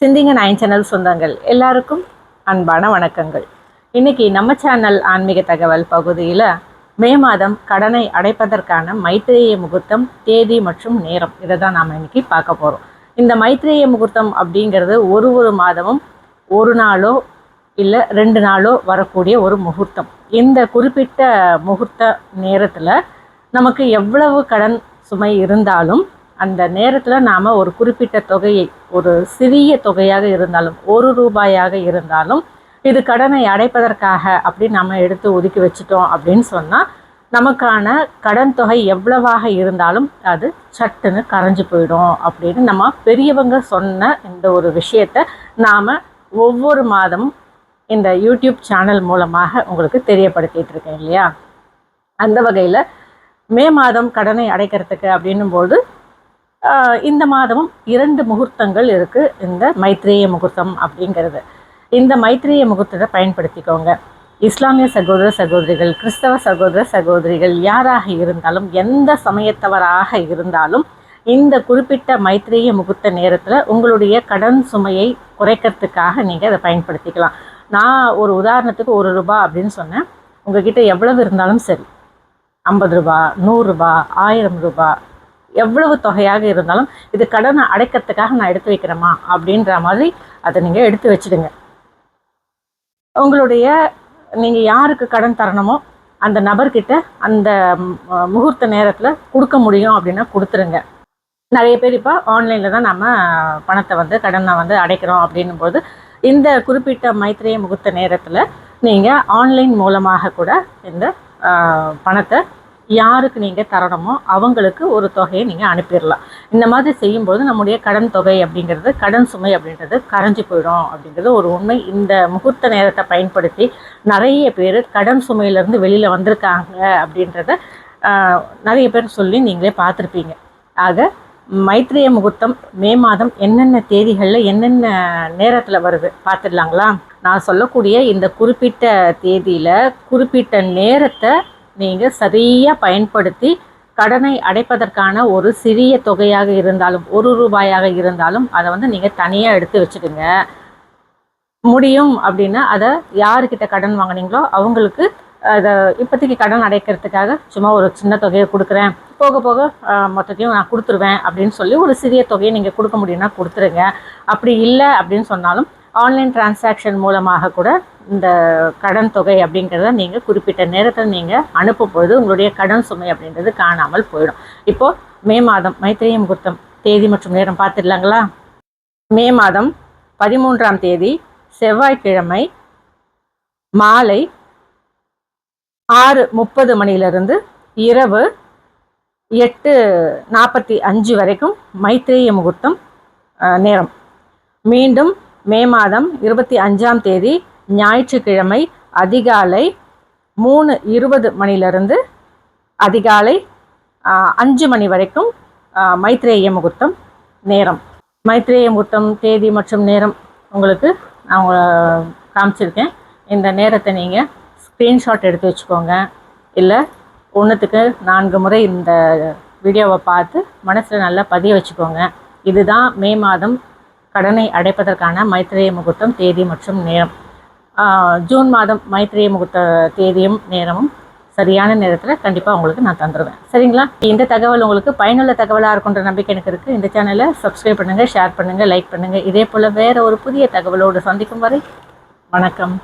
சிந்திங்க nine channel சொந்தங்கள். எல்லாருக்கும் அன்பான வணக்கங்கள். இன்னைக்கு நம்ம சேனல் ஆன்மீக தகவல் பகுதியில் மே மாதம் கடனை அடைப்பதற்கான மைத்திரேய முகூர்த்தம் தேதி மற்றும் நேரம். இதை தான் நாம் இன்னைக்கு பார்க்க போகிறோம் இந்த மைத்திரேய முகூர்த்தம் அப்படிங்கிறது ஒரு ஒரு மாதமும் ஒரு நாளோ இல்லை ரெண்டு நாளோ வரக்கூடிய ஒரு முகூர்த்தம். இந்த குறிப்பிட்ட முகூர்த்த நேரத்தில் நமக்கு எவ்வளவு கடன் சுமை இருந்தாலும் அந்த நேரத்தில் நாம் ஒரு குறிப்பிட்ட தொகையை ஒரு சிறிய தொகையாக இருந்தாலும் ஒரு ரூபாயாக இருந்தாலும் இது கடனை அடைப்பதற்காக அப்படி நம்ம எடுத்து ஒதுக்கி வச்சிட்டோம் அப்படின்னு சொன்னால் நமக்கான கடன் தொகை எவ்வளவாக இருந்தாலும் அது சட்டுன்னு கரைஞ்சு போயிடும் அப்படின்னு நம்ம பெரியவங்க சொன்ன இந்த ஒரு விஷயத்தை நாம் ஒவ்வொரு மாதமும் இந்த யூடியூப் சேனல் மூலமாக உங்களுக்கு தெரியப்படுத்திட்டு இருக்கேன் இல்லையா? அந்த வகையில் மே மாதம் கடனை அடைக்கிறதுக்கு அப்படின்னும்போது போது இந்த மாதமும் இரண்டு முகூர்த்தங்கள் இருக்குது இந்த மைத்ரேய முகூர்த்தம் அப்படிங்கிறது. இந்த மைத்ரேய முகூர்த்தத்தை பயன்படுத்திக்கோங்க. இஸ்லாமிய சகோதர சகோதரிகள் கிறிஸ்தவ சகோதர சகோதரிகள் யாராக இருந்தாலும் எந்த சமயத்தவராக இருந்தாலும் இந்த குறிப்பிட்ட மைத்ரேய முகூர்த்த நேரத்தில் உங்களுடைய கடன் சுமையை குறைக்கிறதுக்காக நீங்கள் அதை பயன்படுத்திக்கலாம். நான் ஒரு உதாரணத்துக்கு ஒரு ரூபா அப்படின்னு சொன்னேன். உங்ககிட்ட எவ்வளவு இருந்தாலும் சரி. ஐம்பது ரூபா நூறுரூபா ஆயிரம் ரூபா எவ்வளவு தொகையாக இருந்தாலும் இது கடனை அடைக்கிறதுக்காக நான் எடுத்து வைக்கிறேமா அப்படின்ற மாதிரி அதை நீங்கள் எடுத்து வச்சிடுங்க. உங்களுடைய நீங்கள் யாருக்கு கடன் தரணுமோ அந்த நபர்கிட்ட அந்த முகூர்த்த நேரத்தில் கொடுக்க முடியும் அப்படின்னா கொடுத்துருங்க. நிறைய பேர் இப்போ ஆன்லைனில் தான் நம்ம பணத்தை வந்து கடனை வந்து அடைக்கிறோம் அப்படின்னும் போது இந்த குறிப்பிட்ட மைத்திரிய முகூர்த்த நேரத்தில் நீங்கள் ஆன்லைன் மூலமாக கூட இந்த பணத்தை யாருக்கு நீங்கள் தரணுமோ அவங்களுக்கு ஒரு தொகையை நீங்கள் அனுப்பிடலாம். இந்த மாதிரி செய்யும்போது நம்முடைய கடன் தொகை அப்படிங்கிறது கடன் சுமை அப்படின்றது கரைஞ்சு போயிடும் அப்படிங்கிறது ஒரு உண்மை. இந்த முகூர்த்த நேரத்தை பயன்படுத்தி நிறைய பேர் கடன் சுமையிலேருந்து வெளியில் வந்திருக்காங்க அப்படின்றத நிறைய பேர் சொல்லி நீங்களே பார்த்துருப்பீங்க. ஆக மைத்ரேய முகூர்த்தம் மே மாதம் என்னென்ன தேதிகளில் என்னென்ன நேரத்தில் வருது பார்த்துடலாங்களா? நான் சொல்லக்கூடிய இந்த குறிப்பிட்ட தேதியில் குறிப்பிட்ட நேரத்தை நீங்கள் சரியாக பயன்படுத்தி கடனை அடைப்பதற்கான ஒரு சிறிய தொகையாக இருந்தாலும் ஒரு ரூபாயாக இருந்தாலும் அதை வந்து நீங்கள் தனியாக எடுத்து வச்சுக்கோங்க. முடியும் அப்படின்னா அதை யாருக்கிட்ட கடன் வாங்குனீங்களோ அவங்களுக்கு அதை இப்போதைக்கு கடன் அடைக்கிறதுக்காக சும்மா ஒரு சின்ன தொகையை கொடுக்குறேன். போக போக மொத்தத்தையும் நான் கொடுத்துருவேன் அப்படின்னு சொல்லி ஒரு சிறிய தொகையை நீங்கள் கொடுக்க முடியும்னா கொடுத்துருங்க. அப்படி இல்லை அப்படின்னு சொன்னாலும் ஆன்லைன் டிரான்சாக்ஷன் மூலமாக கூட இந்த கடன் தொகை அப்படிங்கிறத நீங்கள் குறிப்பிட்ட நேரத்தில் நீங்கள் அனுப்பும் பொழுது உங்களுடைய கடன் சுமை அப்படின்றது காணாமல் போயிடும். இப்போது மே மாதம் மைத்திரிய முகூர்த்தம் தேதி மற்றும் நேரம் பார்த்துடலாங்களா? மே மாதம் பதிமூன்றாம் தேதி செவ்வாய்க்கிழமை மாலை ஆறு முப்பது மணியிலிருந்து இரவு எட்டு நாற்பத்தி அஞ்சு வரைக்கும் மைத்திரேய முகூர்த்தம் நேரம். மீண்டும் மே மாதம் இருபத்தி அஞ்சாம் தேதி ஞாயிற்றுக்கிழமை அதிகாலை மூணு இருபது மணியிலிருந்து அதிகாலை அஞ்சு மணி வரைக்கும் மைத்ரேய முகூர்த்தம் நேரம். மைத்ரேய முகூர்த்தம் தேதி மற்றும் நேரம் உங்களுக்கு நான் காமிச்சிருக்கேன். இந்த நேரத்தை நீங்கள் ஸ்க்ரீன்ஷாட் எடுத்து வச்சுக்கோங்க. இல்லை ஒன்றுத்துக்கு நான்கு முறை இந்த வீடியோவை பார்த்து மனசில் நல்லா பதிய வச்சுக்கோங்க. இதுதான் மே மாதம் கடனை அடைப்பதற்கான மைத்திரேய முகூர்த்தம் தேதி மற்றும் நேரம். ஜூன் மாதம் மைத்திரேய முகூர்த்த தேதியும் நேரமும் சரியான நேரத்தில் கண்டிப்பாக உங்களுக்கு நான் தந்துடுவேன் சரிங்களா? இந்த தகவல் உங்களுக்கு பயனுள்ள தகவலாக இருக்குன்ற நம்பிக்கை எனக்கு இருக்குது இந்த சேனலை சப்ஸ்கிரைப் பண்ணுங்கள் ஷேர் பண்ணுங்கள் லைக் பண்ணுங்கள் இதே போல் வேறு ஒரு புதிய தகவலோடு சந்திக்கும் வரை வணக்கம்.